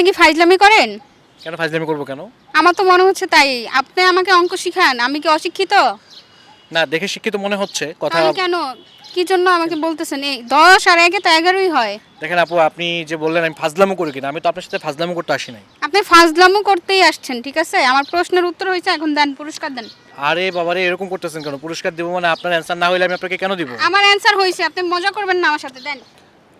আপনি কি ফাইজলামি করেন? কেন ফাজলামি করব কেন? আমার তো মনে হচ্ছে তাই। আপনি আমাকে অঙ্ক শিখান আমি কি অশিক্ষিত? না দেখে শিক্ষিত মনে হচ্ছে কথা। তাহলে কেন? কি জন্য আমাকে বলতেছেন? এই দশ আর একে তো এগারোই হয়। দেখেন আপু আপনি যে বললেন আমি ফাজলামো করি কিনা আমি তো আপনার সাথে ফাজলামো করতে আসি নাই। আপনি ফাজলামো করতেই আসছেন ঠিক আছে? আমার প্রশ্নের উত্তর হয়েছে এখন দেন পুরস্কার দেন। আরে বাবারে এরকম করতেছেন কেন? পুরস্কার দেবো মানে আপনার অ্যান্সার না হলে আমি আপনাকে কেন দিব? আমার অ্যান্সার হয়েছে আপনি মজা করবেন না আমার সাথে দেন।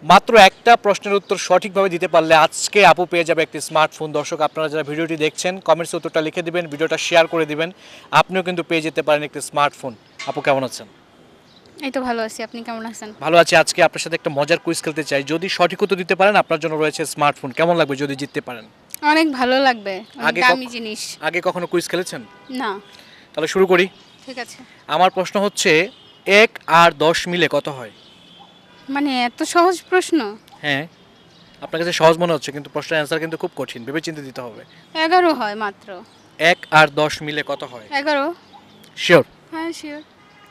মাত্র একটা প্রশ্নের উত্তর সঠিকভাবে দিতে পারলে আজকে আপু পেয়ে যাবে একটি স্মার্টফোন দর্শক আপনারা যারা ভিডিওটি দেখছেন কমেন্টসে উত্তরটা লিখে দিবেন ভিডিওটা শেয়ার করে দিবেন। আপনিও কিন্তু পেয়ে যেতে পারেন একটি স্মার্টফোন আপু কেমন আছেন? এই তো ভালো আছি। আপনি কেমন আছেন? ভালো আছি। আজকে আপনার সাথে একটা মজার কুইজ খেলতে চাই। যদি সঠিক উত্তর দিতে পারেন আপনার জন্য রয়েছে স্মার্টফোন কেমন লাগবে যদি জিততে পারেন? অনেক ভালো লাগবে। আগে দামি জিনিস। আগে কখনো কুইজ খেলেছেন? না। তাহলে শুরু করি। ঠিক আছে। আমার প্রশ্ন হচ্ছে এক আর দশ মিলে কত হয়? মানে এত সহজ প্রশ্ন। হ্যাঁ আপনার কাছে সহজ মনে হচ্ছে কিন্তু প্রশ্নের অ্যান্সার কিন্তু খুব কঠিন ভেবে চিন্তে দিতে হবে। এগারো হয় মাত্র। এক আর দশ মিলে কত হয়? এগারো। শিওর হ্যাঁ শিওর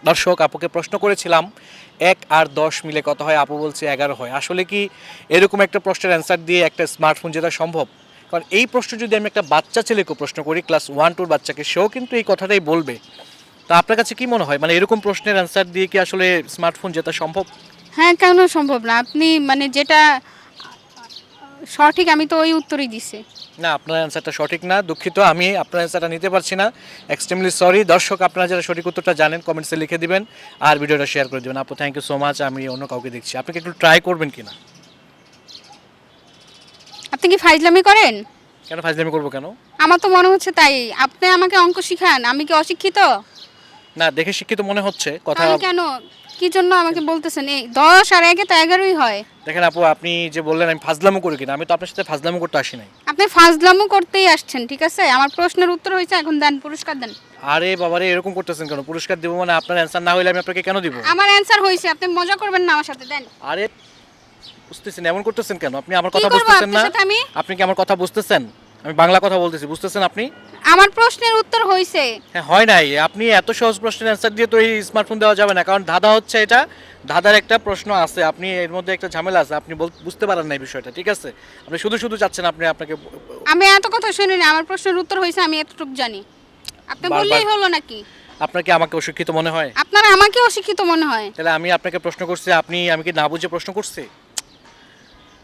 দর্শক আপুকে প্রশ্ন করেছিলাম এক আর দশ মিলে কত হয়? আপু বলছে এগারো হয়। আসলে কি এরকম একটা প্রশ্নের অ্যান্সার দিয়ে একটা স্মার্টফোন জেতা সম্ভব? কারণ এই প্রশ্ন যদি আমি একটা বাচ্চা ছেলেকে প্রশ্ন করি ক্লাস ওয়ান টুর বাচ্চাকে সেও কিন্তু এই কথাটাই বলবে। তা আপনার কাছে কি মনে হয়? মানে এরকম প্রশ্নের অ্যান্সার দিয়ে কি আসলে স্মার্টফোন জেতা সম্ভব? হ্যাঁ কেন সম্ভব না? আপনি মানে যেটা সঠিক আমি তো ওই উত্তরই দিছি। না আপনার অ্যান্সারটা সঠিক না দুঃখিত। আমি আপনার অ্যান্সারটা নিতে পারছি না। এক্সট্রিমলি সরি দর্শক আপনারা যারা সঠিক উত্তরটা জানেন কমেন্টসে লিখে দিবেন আর ভিডিওটা শেয়ার করে দেবেন। আপু থ্যাংক ইউ সো মাচ আমি অন্য কাউকে দেখছি। আপনি কি একটু ট্রাই করবেন কিনা? আপনি কি ফাইজলামি করেন? কেন ফাইজলামি করব কেন? আমার তো মনে হচ্ছে তাই। আপনি আমাকে অঙ্ক শিখান আমি কি অশিক্ষিত? না দেখে শিক্ষিত মনে হচ্ছে কথা তাহলে কেন? কি জন্য আমাকে বলতেছেন? এই দশ আর একে তো এগারোই হয়। দেখেন আপু আপনি যে বললেন আমি ফাজলামো করি কিনা আমি তো আপনার সাথে ফাজলামো করতে আসি নাই। আপনি ফাজলামো করতেই আসছেন ঠিক আছে? আমার প্রশ্নের উত্তর হয়েছে এখন দেন পুরস্কার দেন। আরে বাবারে এরকম করতেছেন কেন? পুরস্কার দেবো মানে আপনার অ্যান্সার না হলে আমি আপনাকে কেন দিব? আমার অ্যান্সার হয়েছে আপনি মজা করবেন না আমার সাথে দেন। আরে বুঝতেছেন এমন করতেছেন কেন? আপনি আমার কথা করব বুঝতেছেন আপনার না? সাথে আমি? আপনি কি আমার কথা বুঝতেছেন? আমি বাংলা কথা বলতেছি বুঝতেছেন আপনি? আমার প্রশ্নের উত্তর হয়েছে হ্যাঁ হয় নাই। আপনি এত সহজ প্রশ্নের অ্যান্সার দিয়ে তো এই স্মার্টফোন দেওয়া যাবে না কারণ ধাঁধা হচ্ছে এটা। ধাঁধার একটা প্রশ্ন আছে আপনি এর মধ্যে একটা ঝামেলা আছে আপনি বুঝতে পারেন না এই বিষয়টা ঠিক আছে? আপনি শুধু শুধু চাচ্ছেন আপনি আপনাকে আমি এত কথা শুনিনি আমার প্রশ্নের উত্তর হয়েছে আমি এতটুকু জানি। আপনি বললেই হলো নাকি? আপনার কি আমাকে অশিক্ষিত মনে হয়? আপনার আমাকে অশিক্ষিত মনে হয়। তাহলে আমি আপনাকে প্রশ্ন করছি আপনি আমি কি না বুঝে প্রশ্ন করছি?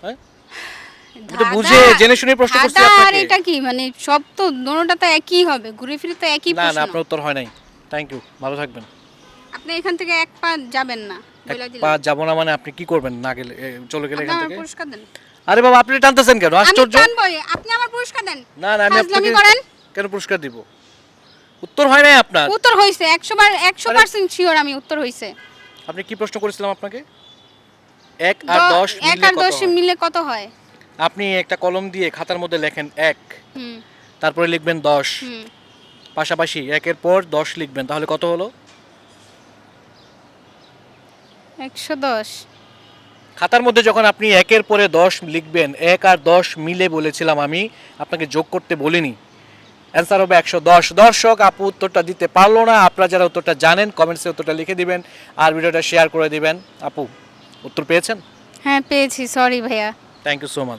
হ্যাঁ? বুঝে জেনে শুনে প্রশ্ন করছি ধাঁধা আর এটা কি? মানে সব তো দোনোটা তো একই হবে। ঘুরে ফিরে তো একই না না আপনার উত্তর হয় নাই। থ্যাংক ইউ ভালো থাকবেন। আপনি এখান থেকে এক পা যাবেন না এক বলে দিলাম। পা যাব না মানে আপনি কি করবেন? না গেলে চলে গেলে এখান থেকে? পুরস্কার দেন। আরে বাবা আপনি টানতেছেন কেন? আমি টানবই আপনি আমার পুরস্কার দেন। না না আমি আপনাকে করেন। কেন পুরস্কার দিব? উত্তর হয় নাই আপনার। উত্তর হয়েছে একশো বার একশো আরে- পার্সেন্ট শিওর আমি উত্তর হয়েছে আপনি কি প্রশ্ন করেছিলাম আপনাকে? এক আর দ- দশ এক মিলে কত হয়? আপনি একটা কলম দিয়ে খাতার মধ্যে লেখেন এক তারপরে লিখবেন দশ। পাশাপাশি একের পর দশ লিখবেন তাহলে কত হলো? একশো দশ। খাতার মধ্যে যখন আপনি একের পরে দশ লিখবেন এক আর দশ মিলে বলেছিলাম আমি আপনাকে যোগ করতে বলিনি। অ্যান্সার হবে একশো দশ। দর্শক আপু উত্তরটা দিতে পারল না। আপনারা যারা উত্তরটা জানেন কমেন্টসে উত্তরটা লিখে দিবেন আর ভিডিওটা শেয়ার করে দিবেন। আপু উত্তর পেয়েছেন? হ্যাঁ পেয়েছি। সরি ভাইয়া। Thank you so much